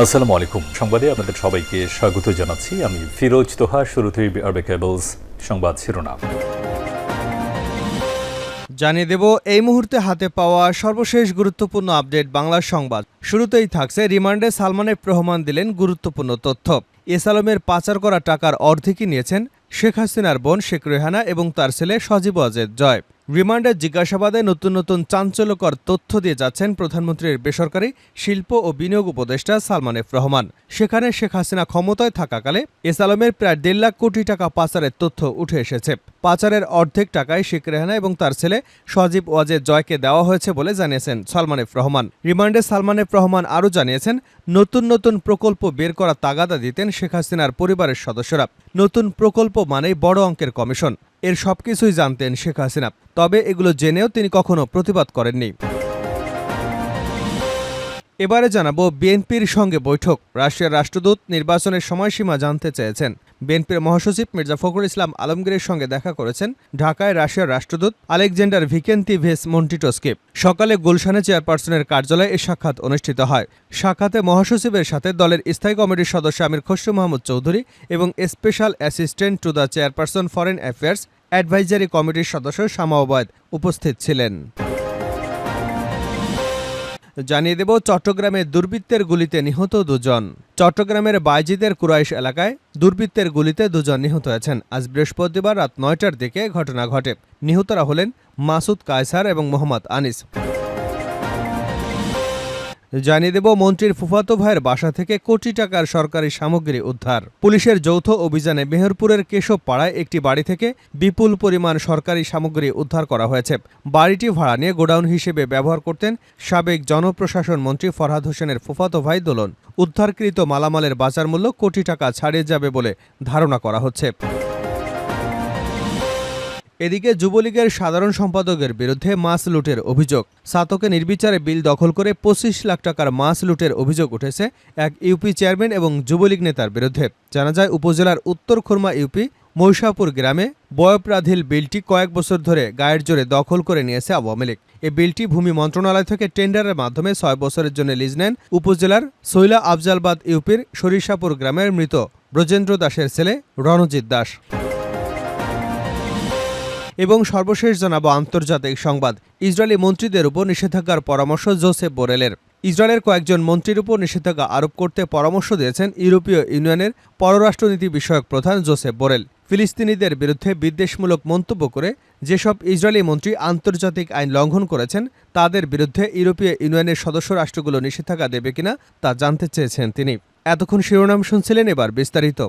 আসসালামু আলাইকুম। সংবাদে আপনাদের সবাইকে স্বাগত জানাচ্ছি। আমি ফিরোজ তোহা, শুরুতেই আরবে কেবলস সংবাদ শিরোনাম। জানিয়ে দেব, এই মুহূর্তে হাতে পাওয়া সর্বশেষ গুরুত্বপূর্ণ আপডেট বাংলা সংবাদ। শুরুতেই থাকছে রিমান্ডে সালমানের রহমান দিলেন গুরুত্বপূর্ণ তথ্য। এস পাচার করা টাকার অর্ধেকই নিয়েছেন শেখ হাসিনার বোন শেখ রেহানা এবং তার ছেলে সজীব অজেদ জয়। রিমান্ডের জিজ্ঞাসাবাদে নতুন নতুন চাঞ্চল্যকর তথ্য দিয়ে যাচ্ছেন প্রধানমন্ত্রীর বেসরকারি শিল্প ও বিনিয়োগ উপদেষ্টা সালমান এফ রহমান। সেখানে শেখ হাসিনা ক্ষমতায় থাকাকালে এস আলমের প্রায় দেড় লাখ কোটি টাকা পাচারের তথ্য উঠে এসেছে। পাচারের অর্ধেক টাকায় শেখ রেহানা এবং তার ছেলে সজীব ওয়াজেদ জয়কে দেওয়া হয়েছে বলে জানিয়েছেন সালমান এফ রহমান। রিমান্ডে সালমান এফ রহমান আরও জানিয়েছেন, নতুন নতুন প্রকল্প বের করা তাগাদা দিতেন শেখ হাসিনার পরিবারের সদস্যরা। নতুন প্রকল্প মানেই বড় অঙ্কের কমিশন। এর সবকিছুই জানতেন শেখ হাসিনা তবে এগুলো জেনেও তিনি কখনো প্রতিবাদ করেননি। এবারে জানাব বিএনপির সঙ্গে বৈঠক। রাশিয়ার রাষ্ট্রদূত নির্বাচনের সময়সীমা জানতে চেয়েছেন। বিএনপির মহাসচিব মির্জা ফখরুল ইসলাম আলমগীরের সঙ্গে দেখা করেছেন ঢাকায় রাশিয়ার রাষ্ট্রদূত আলেকজান্ডার ভিকেন্তি ভেস মন্টিটোসকে। সকালে গুলশানে চেয়ারপারসনের কার্যালয়ে এ সাক্ষাৎ অনুষ্ঠিত হয়। সাক্ষাতে মহাসচিবের সাথে দলের স্থায়ী কমিটির সদস্য আমির খসরু মাহমুদ চৌধুরী এবং special assistant to the chairperson foreign affairs advisory কমিটির সদস্য শামা উপস্থিত ছিলেন। জানিয়ে দেব চট্টগ্রামে দুর্বৃত্তের গুলিতে নিহত দুজন। চট্টগ্রামের বাইজিদের কুরাইশ এলাকায় দুর্বৃত্তের গুলিতে দুজন নিহত হয়েছেন। আজ বৃহস্পতিবার রাত নয়টার দিকে ঘটনা ঘটে। নিহতরা হলেন মাসুদ কায়সার এবং মোহাম্মদ আনিস। জানিয়ে দেব, মন্ত্রীর ফুফাতো ভাইয়ের বাসা থেকে কোটি টাকার সরকারি সামগ্রী উদ্ধার। পুলিশের যৌথ অভিযানে মেহেরপুরের কেশব পাড়ায় একটি বাড়ি থেকে বিপুল পরিমাণ সরকারি সামগ্রী উদ্ধার করা হয়েছে। বাড়িটি ভাড়া নিয়ে গোডাউন হিসেবে ব্যবহার করতেন সাবেক জনপ্রশাসন মন্ত্রী ফরহাদ হোসেনের ফুফাতো ভাই দোলন। উদ্ধারকৃত মালামালের বাজার মূল্য কোটি টাকা ছাড়িয়ে যাবে বলে ধারণা করা হচ্ছে। এদিকে যুবলীগের সাধারণ সম্পাদকের বিরুদ্ধে মাছ লুটের অভিযোগ। সাতকে নির্বিচারে বিল দখল করে পঁচিশ লাখ টাকার মাছ লুটের অভিযোগ উঠেছে এক ইউপি চেয়ারম্যান এবং যুবলীগ নেতার বিরুদ্ধে। জানা যায়, উপজেলার উত্তর খুরমা ইউপি, মহিষাপুর গ্রামে বয়প্রাধিল বিলটি কয়েক বছর ধরে গায়ের জোরে দখল করে নিয়েছে আওয়ামী লীগ। এ বিলটি ভূমি মন্ত্রণালয় থেকে টেন্ডারের মাধ্যমে ছয় বছরের জন্য লিজ নেন উপজেলার সৈলা আফজালবাদ ইউপির সরিষাপুর গ্রামের মৃত ব্রজেন্দ্র দাসের ছেলে রণজিৎ দাস। এবং সর্বশেষ জানাব আন্তর্জাতিক সংবাদ। ইসরায়েলি মন্ত্রীদের উপর নিষেধাজ্ঞার পরামর্শ জোসেফ বোরেলের। ইসরায়েলের কয়েকজন মন্ত্রীর উপর নিষেধাজ্ঞা আরোপ করতে পরামর্শ দিয়েছেন ইউরোপীয় ইউনিয়নের পররাষ্ট্রনীতি বিষয়ক প্রধান জোসেফ বোরেল। ফিলিস্তিনিদের বিরুদ্ধে বিদ্বেষমূলক মন্তব্য করে যেসব ইসরায়েলি মন্ত্রী আন্তর্জাতিক আইন লঙ্ঘন করেছেন, তাদের বিরুদ্ধে ইউরোপীয় ইউনিয়নের সদস্য রাষ্ট্রগুলো নিষেধাজ্ঞা দেবে কিনা তা জানতে চেয়েছেন তিনি। এতক্ষণ শিরোনাম শুনছিলেন এবার বিস্তারিত।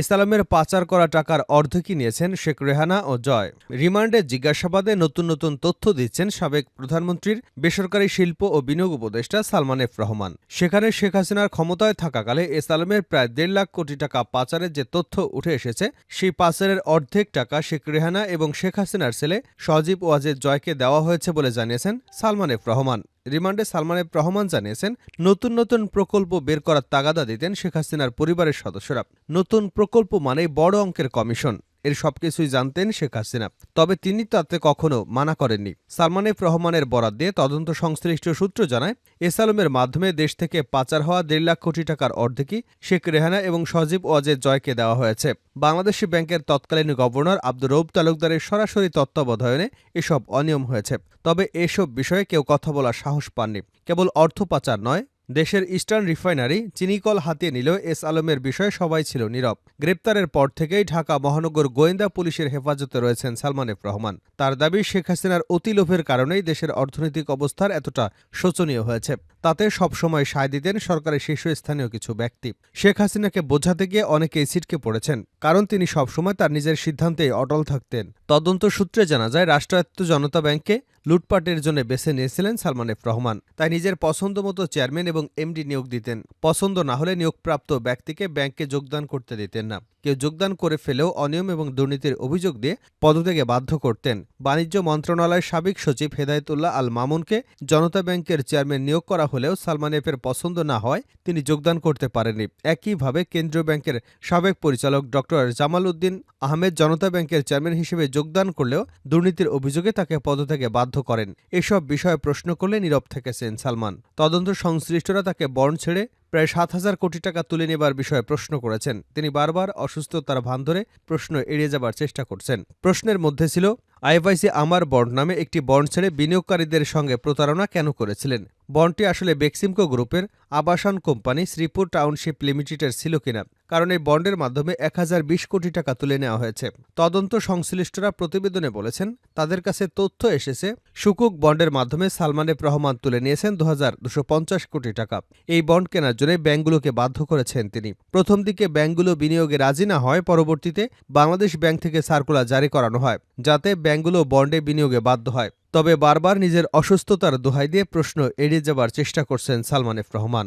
ইসলামের পাচার করা টাকার অর্ধেকই নিয়েছেন শেখ রেহানা ও জয়। রিমান্ডে জিজ্ঞাসাবাদে নতুন নতুন তথ্য দিচ্ছেন সাবেক প্রধানমন্ত্রীর বেসরকারি শিল্প ও বিনিয়োগ উপদেষ্টা সালমান এফ রহমান। সেখানে শেখ হাসিনার ক্ষমতায় থাকাকালে ইসলামের প্রায় দেড় লাখ কোটি টাকা পাচারের যে তথ্য উঠে এসেছে, সেই পাচারের অর্ধেক টাকা শেখ রেহানা এবং শেখ হাসিনার ছেলে সজীব ওয়াজেদ জয়কে দেওয়া হয়েছে বলে জানিয়েছেন সালমান এফ রহমান। রিমান্ডে সালমানের রহমান জানিয়েছেন, নতুন নতুন প্রকল্প বের করার তাগাদা দিতেন শেখ হাসিনার পরিবারের সদস্যরা। নতুন প্রকল্প মানেই বড় অঙ্কের কমিশন। এর সবকিছুই জানতেন শেখ হাসিনা। তবে তিনি তাতে কখনো মানা করেননি। সালমান এফ রহমানের বরাদ দিয়ে তদন্ত সংশ্লিষ্ট সূত্র জানায় এস আলমের মাধ্যমে দেশ থেকে পাচার হওয়া দেড় লাখ কোটি টাকার অর্ধেকই শেখ রেহানা এবং সজীব ওয়াজেদ জয়কে দেওয়া হয়েছে। বাংলাদেশী ব্যাংকের তৎকালীন গভর্নর আব্দুর রৌব তালুকদারের সরাসরি তত্ত্বাবধানে এসব অনিয়ম হয়েছে। তবে এসব বিষয়ে কেউ কথা বলার সাহস পাননি। কেবল অর্থ পাচার নয় দেশের ইস্টার্ন রিফাইনারি চিনিকল হাতিয়ে নিলেও এস আলমের বিষয়ে সবাই ছিল নীরব। গ্রেপ্তারের পর থেকেই ঢাকা মহানগর গোয়েন্দা পুলিশের হেফাজতে রয়েছেন সালমান এফ রহমান। তার দাবি, শেখ হাসিনার অতি লোভের কারণেই দেশের অর্থনৈতিক অবস্থার এতটা শোচনীয় হয়েছে। তাতে সবসময় সায় দিতেন সরকারের শীর্ষস্থানীয় কিছু ব্যক্তি। শেখ হাসিনাকে বোঝাতে গিয়ে অনেকেই ছিটকে পড়েছেন, কারণ তিনি সবসময় তার নিজের সিদ্ধান্তেই অটল থাকতেন। তদন্ত সূত্রে জানা যায়, রাষ্ট্রায়ত্ত জনতা ব্যাংকে লুটপাটের জন্য বেছে নিয়েছিলেন সালমান এফ রহমান। তাই নিজের পছন্দ মতো চেয়ারম্যান এবং এমডি নিয়োগ দিতেন। পছন্দ না হলে নিয়োগপ্রাপ্ত ব্যক্তিকে ব্যাংকে যোগদান করতে দিতেন না। কেউ যোগদান করে ফেলেও অনিয়ম এবং দুর্নীতির অভিযোগ দিয়ে পদত্যাগে বাধ্য করতেন। বাণিজ্য মন্ত্রণালয়ের সাবেক সচিব হেদায়েতুল্লাহ আল মামুনকে জনতা ব্যাংকের চেয়ারম্যান নিয়োগ করা হলেও সালমান এফের পছন্দ না হয় তিনি যোগদান করতে পারেননি। একইভাবে কেন্দ্রীয় ব্যাংকের সাবেক পরিচালক ডক্টর জামাল উদ্দিন আহমেদ জনতা ব্যাংকের চেয়ারম্যান হিসেবে যোগদান করলেও দুর্নীতির অভিযোগে তাকে পদত্যাগে বাধ্য করেন। এসব বিষয়ে প্রশ্ন করলে নীরব থেকেছেন সালমান। তদন্ত সংশ্লিষ্টরা তাকে বন্ড ছেড়ে প্রায় সাত হাজার কোটি টাকা তুলে নেবার বিষয়ে প্রশ্ন করেছেন। তিনি বারবার অসুস্থতার ভান ধরে প্রশ্ন এড়িয়ে যাবার চেষ্টা করছেন। প্রশ্নের মধ্যে ছিল আইএফআইসি আমার বন্ড নামে একটি বন্ড ছেড়ে বিনিয়োগকারীদের সঙ্গে প্রতারণা কেন করেছিলেন? বন্ডটি আসলে বেক্সিমকো গ্রুপের আবাসন কোম্পানি শ্রীপুর টাউনশিপ লিমিটেডের ছিল কিনা? কারণ এই বন্ডের মাধ্যমে এক হাজার বিশ কোটি টাকা তুলে নেওয়া হয়েছে। তদন্ত সংশ্লিষ্টরা প্রতিবেদনে বলেছেন, তাদের কাছে তথ্য এসেছে, সুকুক বন্ডের মাধ্যমে সালমান রহমান তুলে নিয়েছেন দু কোটি টাকা। এই বন্ড কেনার জন্য ব্যাংকগুলোকে বাধ্য করেছেন তিনি। প্রথম দিকে ব্যাংকগুলো বিনিয়োগে রাজি না হয়, পরবর্তীতে বাংলাদেশ ব্যাংক থেকে সার্কুলার জারি করানো হয়, যাতে ব্যাংকগুলো বন্ডে বিনিয়োগে বাধ্য হয়। তবে বারবার নিজের অসুস্থতার দোহাই দিয়ে প্রশ্ন এড়িয়ে যাবার চেষ্টা করছেন সালমান এফ রহমান।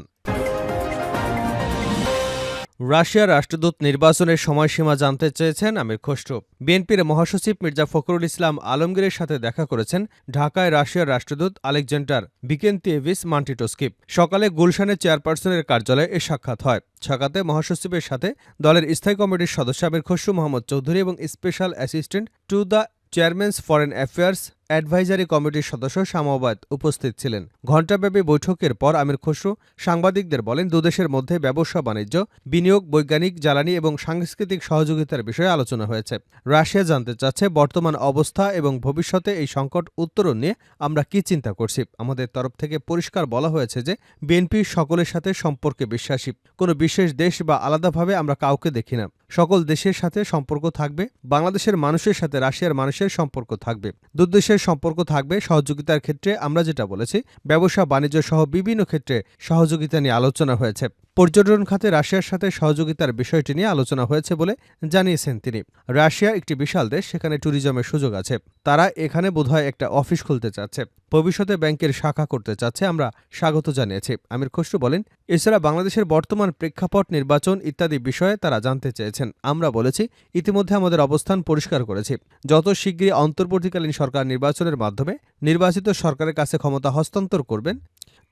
রাশিয়ার রাষ্ট্রদূত নির্বাচনের সময়সীমা জানতে চেয়েছেন আমির খসরু। বিএনপির মহাসচিব মির্জা ফখরুল ইসলাম আলমগীরের সাথে দেখা করেছেন ঢাকায় রাশিয়ার রাষ্ট্রদূত আলেকজান্ডার বিকেন্তিয়েভিস মান্টিটোস্কিপ। সকালে গুলশানের চেয়ারপারসনের কার্যালয়ে এ সাক্ষাৎ হয়। সাক্ষাতে মহাসচিবের সাথে দলের স্থায়ী কমিটির সদস্য আমির খসরু, মোহাম্মদ চৌধুরী এবং special assistant to the chairman's foreign affairs advisory কমিটির সদস্য শামাবাদ উপস্থিত ছিলেন। ঘণ্টাব্যাপী বৈঠকের পর আমির খসরু সাংবাদিকদের বলেন দুদেশের মধ্যে ব্যবসা বাণিজ্য, বিনিয়োগ, বৈজ্ঞানিক, জ্বালানি এবং সাংস্কৃতিক সহযোগিতার বিষয়ে আলোচনা হয়েছে। রাশিয়া জানতে চাচ্ছে বর্তমান অবস্থা এবং ভবিষ্যতে এই সংকট উত্তরণ নিয়ে আমরা কি চিন্তা করছি। আমাদের তরফ থেকে পরিষ্কার বলা হয়েছে যে, বিএনপি সকলের সাথে সম্পর্কে বিশ্বাসী। কোনো বিশেষ দেশ বা আলাদাভাবে আমরা কাউকে দেখি না। সকল দেশের সাথে সম্পর্ক থাকবে, বাংলাদেশের মানুষের সাথে রাশিয়ার মানুষের সম্পর্ক থাকবে। দুদেশের সম্পর্ক থাকবে, সহযোগিতার ক্ষেত্রে আমরা যেটা বলেছি, ব্যবসা, বাণিজ্য সহ বিভিন্ন ক্ষেত্রে সহযোগিতা নিয়ে আলোচনা হয়েছে। পর্যটন খাতে রাশিয়ার সাথে সহযোগিতার বিষয়টি নিয়ে আলোচনা হয়েছে বলে জানিয়েছেন তিনি। রাশিয়া একটি বিশাল দেশ, সেখানে ট্যুরিজমের সুযোগ আছে। তারা এখানে বোধহয় একটা অফিস খুলতে চাচ্ছে। ভবিষ্যতে ব্যাংকের শাখা করতে চাচ্ছে আমরা স্বাগত জানিয়েছি। আমির খসরু বলেন, এছাড়া বাংলাদেশের বর্তমান প্রেক্ষাপট, নির্বাচন ইত্যাদি বিষয়ে তারা জানতে চেয়েছেন। আমরা বলেছি, ইতিমধ্যে আমাদের অবস্থান পরিষ্কার করেছি। যত শীঘ্রই অন্তর্বর্তীকালীন সরকার নির্বাচনের মাধ্যমে নির্বাচিত সরকারের কাছে ক্ষমতা হস্তান্তর করবেন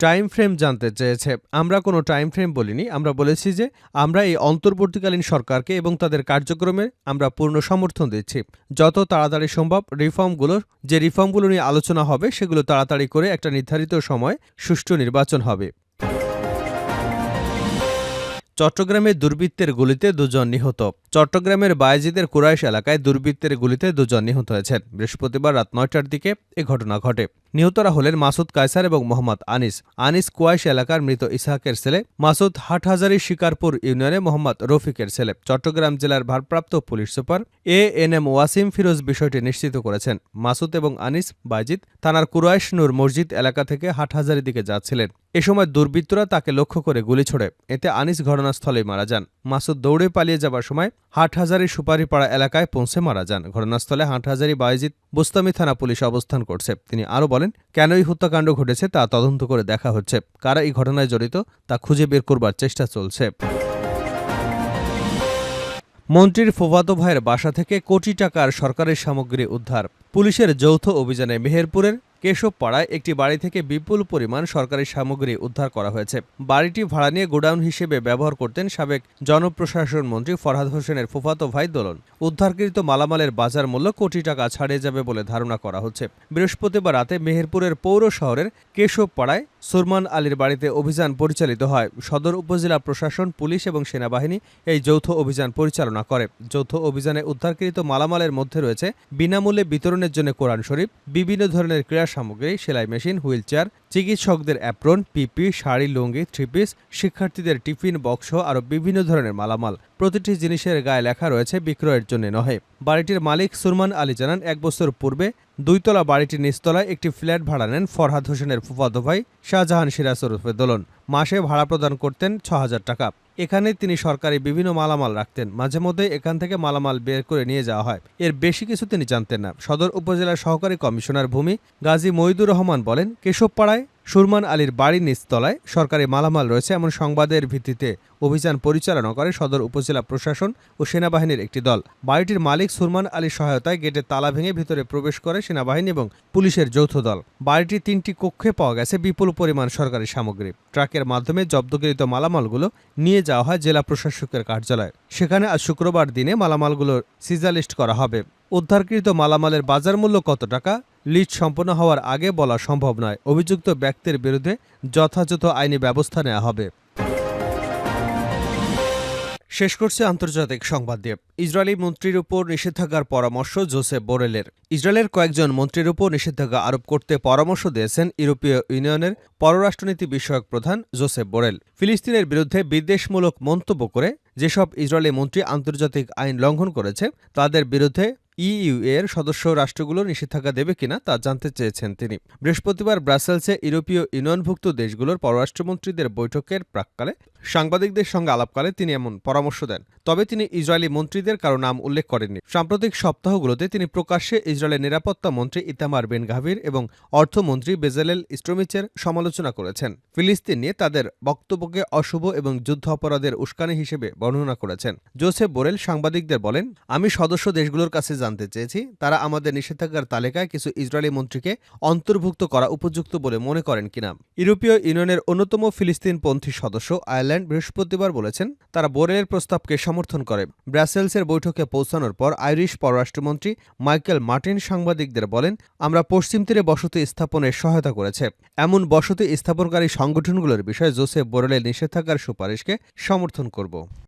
টাইম ফ্রেম জানতে চেয়েছে। আমরা কোনো টাইম ফ্রেম বলিনি, আমরা বলেছি যে আমরা এই অন্তর্বর্তীকালীন সরকারকে এবং তাদের কার্যক্রমে আমরা পূর্ণ সমর্থন দিচ্ছি। যত তাড়াতাড়ি সম্ভব রিফর্মগুলোর যে রিফর্মগুলো নিয়ে আলোচনা হবে, সেগুলো তাড়াতাড়ি করে একটা নির্ধারিত সময় সুষ্ঠু নির্বাচন হবে। চট্টগ্রামে দুর্বৃত্তের গুলিতে দুজন নিহত। চট্টগ্রামের বায়েজিদের কুরাইশ এলাকায় দুর্বৃত্তের গুলিতে দুজন নিহত হয়েছেন। বৃহস্পতিবার রাত নয়টার দিকে এ ঘটনা ঘটে। নিহতরা হলেন মাসুদ কায়সার এবং মোহাম্মদ আনিস। আনিস কুয়াইশ এলাকার মৃত ইসাহাকের ছেলে, মাসুদ হাটহাজারি শিকারপুর ইউনিয়নে মোহাম্মদ রফিকের ছেলে। চট্টগ্রাম জেলার ভারপ্রাপ্ত police super A N M Wasim Firoz বিষয়টি নিশ্চিত করেছেন। মাসুদ এবং আনিস বাইজিদ থানার কুরাইশ নূর মসজিদ এলাকা থেকে হাটহাজারি দিকে যাচ্ছিলেন। এ সময় দুর্বৃত্তরা তাকে লক্ষ্য করে গুলি ছোড়ে। এতে আনিস ঘটনাস্থলেই মারা যান। মাসুদ দৌড়ে পালিয়ে যাবার সময় হাটহাজারি সুপারিপাড়া এলাকায় পৌঁছে মারা যান। ঘটনাস্থলে হাটহাজারি বাইজিদ বোস্তামি থানা পুলিশ অবস্থান করছে। তিনি আরও বলেন কেন এই হত্যাকাণ্ড ঘটেছে তা তদন্ত করে দেখা হচ্ছে। কারা এই ঘটনায় জড়িত তা খুঁজে বের করবার চেষ্টা চলছে। মন্ত্রীর ফুফাতো ভাইয়ের বাসা থেকে কোটি টাকার সরকারি সামগ্রী উদ্ধার। পুলিশের যৌথ অভিযানে মেহেরপুরের কেশবপাড়ায় একটি বাড়ি থেকে বিপুল পরিমাণ সরকারি সামগ্রী উদ্ধার করা হয়েছে। বাড়িটি ভাড়া নিয়ে গোডাউন হিসেবে ব্যবহার করতেন সাবেক জনপ্রশাসন মন্ত্রী ফরহাদ হোসেনের ফুফাতো ভাই দোলন। উদ্ধারকৃত মালামালের বাজার মূল্য কোটি টাকা ছাড়িয়ে যাবে বলে ধারণা করা হচ্ছে। বৃহস্পতিবার রাতে মেহেরপুরের পৌর শহরের কেশবপাড়ায় সুরমান আলীর বাড়িতে অভিযান পরিচালিত হয়। সদর উপজেলা প্রশাসন, পুলিশ এবং সেনাবাহিনী এই যৌথ অভিযান পরিচালনা করে। যৌথ অভিযানে উদ্ধারকৃত মালামালের মধ্যে রয়েছে বিনামূল্যে বিতরণের জন্য কোরআন শরীফ, বিভিন্ন ধরনের ক্রীড়া সামগ্রী, সেলাই মেশিন হুইল চেয়ার চিকিৎসকদের apron, PP, sari, lungi, three piece, শিক্ষার্থীদের টিফিন বক্স আরও বিভিন্ন ধরনের মালামাল। প্রতিটি জিনিসের গায়ে লেখা রয়েছে বিক্রয়ের জন্য নহে। বাড়িটির মালিক সুরমান আলী জানান, এক বছর পূর্বে দুইতলা বাড়িটির নিচতলায় একটি ফ্ল্যাট ভাড়া নেন ফরহাদ হোসেনের ফুফাতো ভাই শাহজাহান সিরাজ ওরফে দোলন। মাসে ভাড়া প্রদান করতেন ছ হাজার টাকা। এখানে তিনি সরকারি বিভিন্ন মালামাল রাখতেন। মাঝে মধ্যে এখান থেকে মালামাল বের করে নিয়ে যাওয়া হয়। এর বেশি কিছু তিনি জানতেন না। সদর উপজেলার সহকারী কমিশনার ভূমি গাজী মহিদুর রহমান বলেন, কেশবপাড়ায় সুরমান আলীর বাড়ির নিচতলায় সরকারি মালামাল রয়েছে এমন সংবাদের ভিত্তিতে অভিযান পরিচালনা করে সদর উপজেলা প্রশাসন ও সেনাবাহিনীর একটি দল। বাড়িটির মালিক সুরমান আলীর সহায়তায় গেটে তালা ভেঙে ভিতরে প্রবেশ করে সেনাবাহিনী এবং পুলিশের যৌথ দল। বাড়িটির তিনটি কক্ষে পাওয়া গেছে বিপুল পরিমাণ সরকারি সামগ্রী। ট্রাকের মাধ্যমে জব্দকৃত মালামালগুলো নিয়ে যাওয়া হয় জেলা প্রশাসকের কার্যালয়ে। সেখানে আজ শুক্রবার দিনে মালামালগুলোর সিজালিস্ট করা হবে। উদ্ধারকৃত মালামালের বাজার মূল্য কত টাকা? লিজ সম্পন্ন হওয়ার আগে বলা সম্ভব নয়। অভিযুক্ত ব্যক্তির বিরুদ্ধে যথাযথ আইনি ব্যবস্থা নেওয়া হবে। শেষ করছে আন্তর্জাতিক সংবাদ দিয়ে। ইসরায়েলি মন্ত্রীর উপর নিষেধাজ্ঞার পরামর্শ জোসেফ বোরেলের। ইসরায়েলের কয়েকজন মন্ত্রীর উপর নিষেধাজ্ঞা আরোপ করতে পরামর্শ দিয়েছেন ইউরোপীয় ইউনিয়নের পররাষ্ট্রনীতি বিষয়ক প্রধান জোসেফ বোরেল। ফিলিস্তিনের বিরুদ্ধে বিদ্বেষমূলক মন্তব্য করে যেসব ইসরায়েলি মন্ত্রী আন্তর্জাতিক আইন লঙ্ঘন করেছে, তাদের বিরুদ্ধে ইইউ এর সদস্য রাষ্ট্রগুলো নিষেধাজ্ঞা দেবে কিনা তা জানতে চেয়েছেন তিনি। বৃহস্পতিবার ব্রাসেলসে ইউরোপীয় ইউনিয়নভুক্ত দেশগুলোর পররাষ্ট্রমন্ত্রীদের বৈঠকের প্রাককালে সাংবাদিকদের সঙ্গে আলাপকালে তিনি এমন পরামর্শ দেন। তবে তিনি ইসরায়েলি মন্ত্রীদের কারও নাম উল্লেখ করেননি। সাম্প্রতিক সপ্তাহগুলোতে তিনি প্রকাশ্যে ইসরায়েলের নিরাপত্তা মন্ত্রী ইতামার বেন গাভির এবং অর্থমন্ত্রী বেজেলেল স্ট্রোমিচের সমালোচনা করেছেন। ফিলিস্তিন নিয়ে তাদের বক্তব্যকে অশুভ এবং যুদ্ধ অপরাধের উস্কানি হিসেবে বর্ণনা করেছেন। জোসেফ বোরেল সাংবাদিকদের বলেন, আমি সদস্য দেশগুলোর কাছে জানতে চেয়েছি, তারা আমাদের নিষেধাজ্ঞার তালিকায় কিছু ইসরায়েলি মন্ত্রীকে অন্তর্ভুক্ত করা উপযুক্ত বলে মনে করেন কিনা। ইউরোপীয় ইউনিয়নের অন্যতম ফিলিস্তিনপন্থী সদস্য আয়ারল্যান্ড বৃহস্পতিবার বলেছেন, তারা বোরেলের প্রস্তাবকে সমর্থন করে। ব্রাসেলসের বৈঠকে পৌঁছানোর পর আইরিশ পররাষ্ট্রমন্ত্রী মাইকেল মার্টিন সাংবাদিকদের বলেন, আমরা পশ্চিম তীরে বসতি স্থাপনের সহায়তা করেছে। এমন বসতি স্থাপনকারী সংগঠনগুলোর বিষয়ে জোসেফ বোরেলের নিষেধাজ্ঞার সুপারিশকে সমর্থন করব।